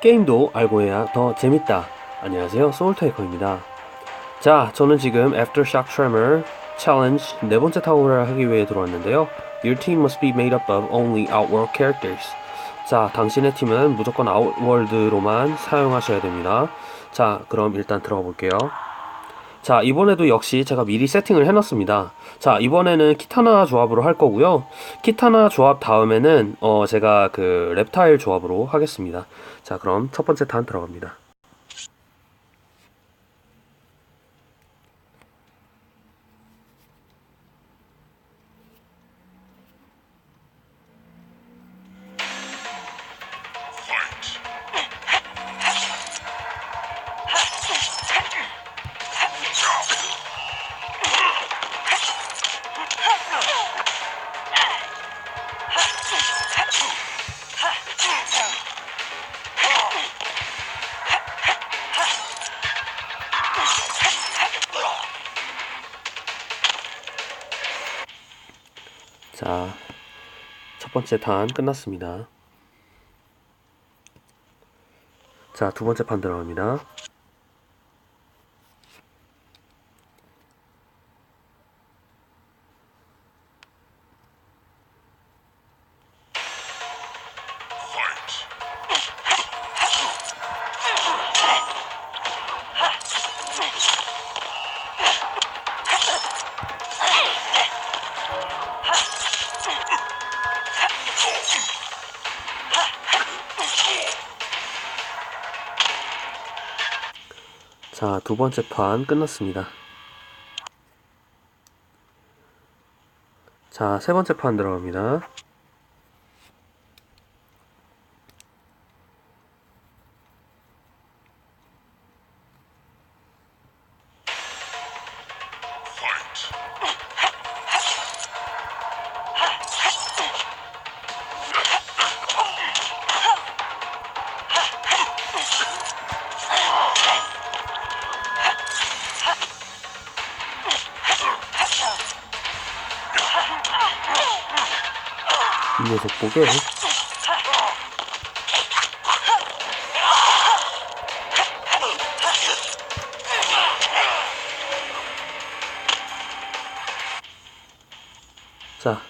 게임도 알고 해야 더 재밌다. 안녕하세요, 소울테이커입니다. 자, 저는 지금 Aftershock Tremor Challenge 네 번째 타워를 하기 위해 들어왔는데요. Your team must be made up of only Outworld characters. 자, 당신의 팀은 무조건 아웃월드로만 사용하셔야 됩니다. 자, 그럼 일단 들어가 볼게요. 자, 이번에도 역시 제가 미리 세팅을 해놨습니다. 자, 이번에는 키타나 조합으로 할 거고요. 키타나 조합 다음에는 어, 제가 그 reptile 조합으로 하겠습니다. 자, 그럼 첫 번째 탄 들어갑니다. 자, 첫 번째 탄 끝났습니다. 자, 두 번째 판 들어갑니다. 자, 두 번째 판 끝났습니다. 자, 세 번째 판 들어갑니다. 녀석 보게. 자,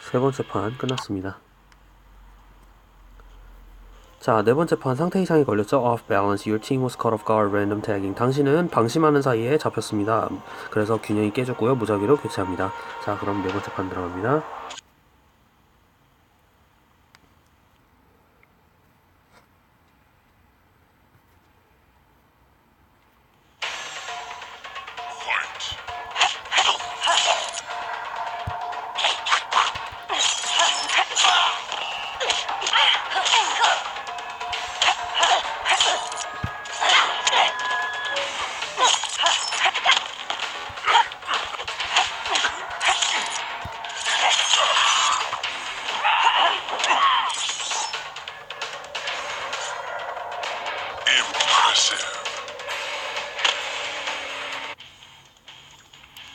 세 번째 판 끝났습니다. 자, 네 번째 판 상태 이상이 걸렸죠? Off balance. Your team was caught off guard. Random tagging. 당신은 방심하는 사이에 잡혔습니다. 그래서 균형이 깨졌고요. 무작위로 교체합니다. 자, 그럼 네 번째 판 들어갑니다.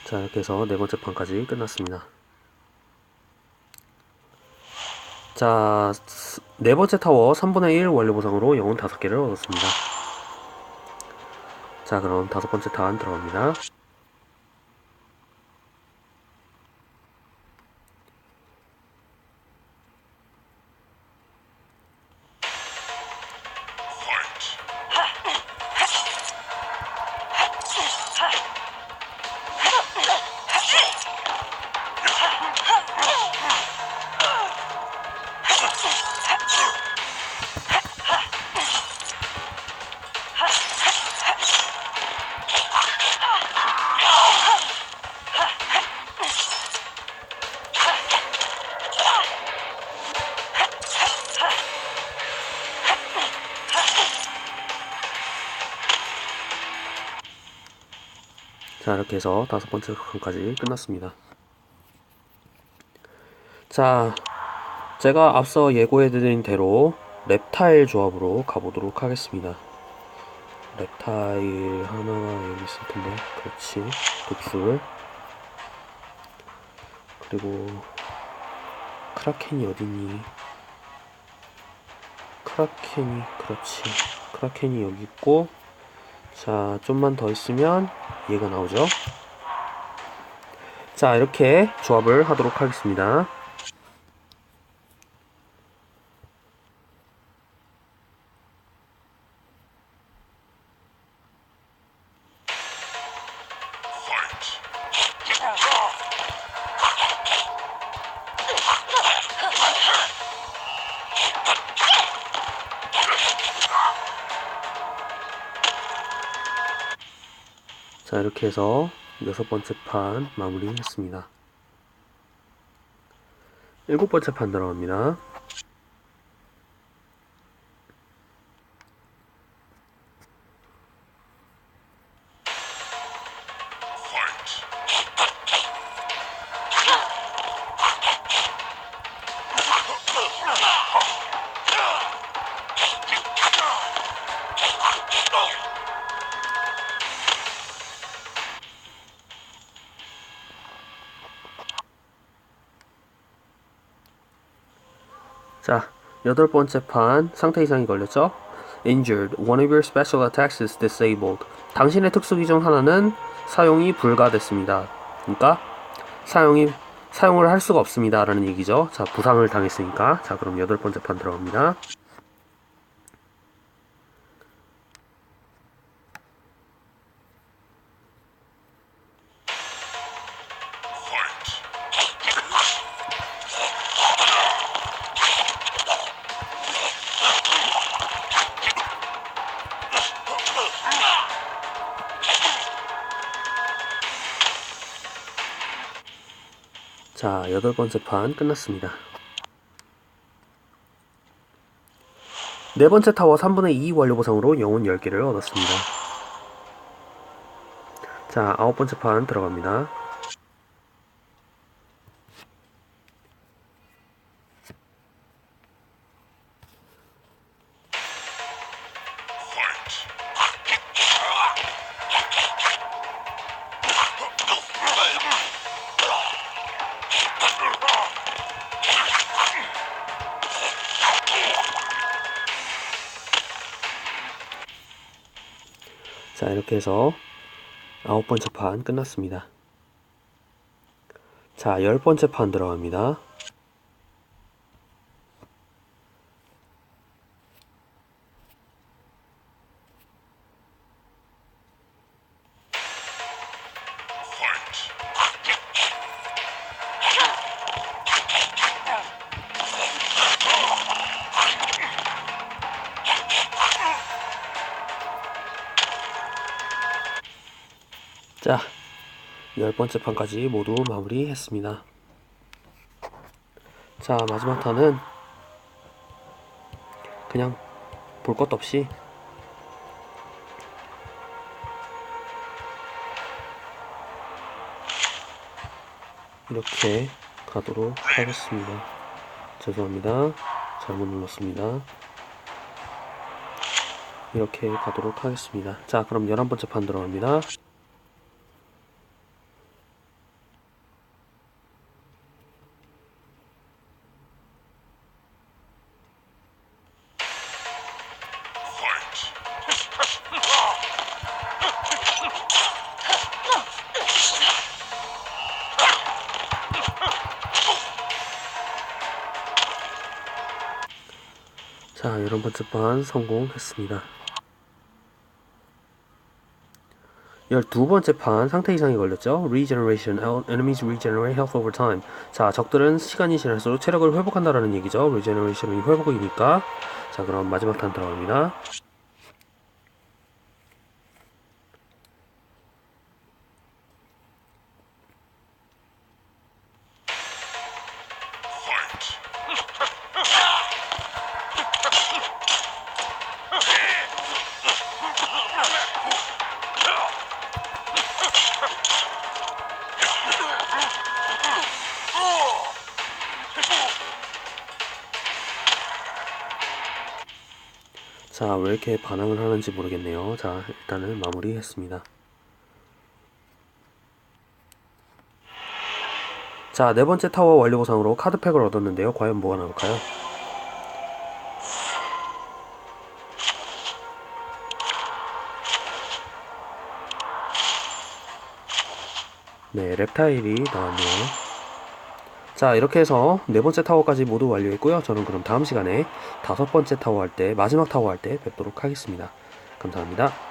자, 이렇게 해서 네 번째 판까지 끝났습니다. 자, 스- 네 번째 타워 3분의 1 완료 보상으로 영혼 5개를 얻었습니다. 자, 그럼 다섯 번째 탄 들어갑니다. 자, 이렇게 해서 다섯 번째 칸까지 끝났습니다. 자, 제가 앞서 예고해드린 대로 reptile 조합으로 가보도록 하겠습니다. reptile 하나가 여기 있을 텐데, 그렇지. 독술. 그리고 크라켄이 어딨니? 크라켄이 그렇지 크라켄이 여기 있고 자 좀만 더 있으면 얘가 나오죠? 자 이렇게 조합을 하도록 하겠습니다 자 이렇게 해서 여섯 번째 판 마무리했습니다. 일곱 번째 판 들어갑니다 자, 여덟 번째 판 상태 이상이 걸렸죠? Injured. One of your special attacks is disabled. 당신의 특수기 중 하나는 사용이 불가됐습니다. 그러니까 사용이 사용을 할 수가 없습니다라는 얘기죠. 자, 부상을 당했으니까. 자, 그럼 여덟 번째 판 들어갑니다. 자, 여덟 번째 판 끝났습니다. 네 번째 타워 3분의 2 완료 보상으로 영혼 10개를 얻었습니다. 자, 아홉 번째 판 들어갑니다. 자, 이렇게 해서 아홉 번째 판 끝났습니다. 자, 열 번째 판 들어갑니다. 자, 열 번째 판까지 모두 마무리했습니다. 자, 마지막 탄은 그냥 볼 것도 없이 이렇게 가도록 하겠습니다. 죄송합니다. 잘못 눌렀습니다. 이렇게 가도록 하겠습니다. 자, 그럼 11번째 판 들어갑니다. 자, 11번째 판 성공했습니다. 12번째 판 상태 이상이 걸렸죠? Regeneration, enemies regenerate health over time. 자, 적들은 시간이 지날수록 체력을 회복한다라는 얘기죠. Regeneration이 회복이니까. 자, 그럼 마지막 탄 들어갑니다. 자, 왜 이렇게 반항을 하는지 모르겠네요. 자, 일단은 마무리했습니다. 자, 네 번째 타워 완료 보상으로 카드팩을 얻었는데요. 과연 뭐가 나올까요? 네, 랩타일이 나왔네요. 자, 이렇게 해서 네 번째 타워까지 모두 완료했고요. 저는 그럼 다음 시간에 다섯 번째 타워 할 때, 마지막 타워 할 때 뵙도록 하겠습니다. 감사합니다.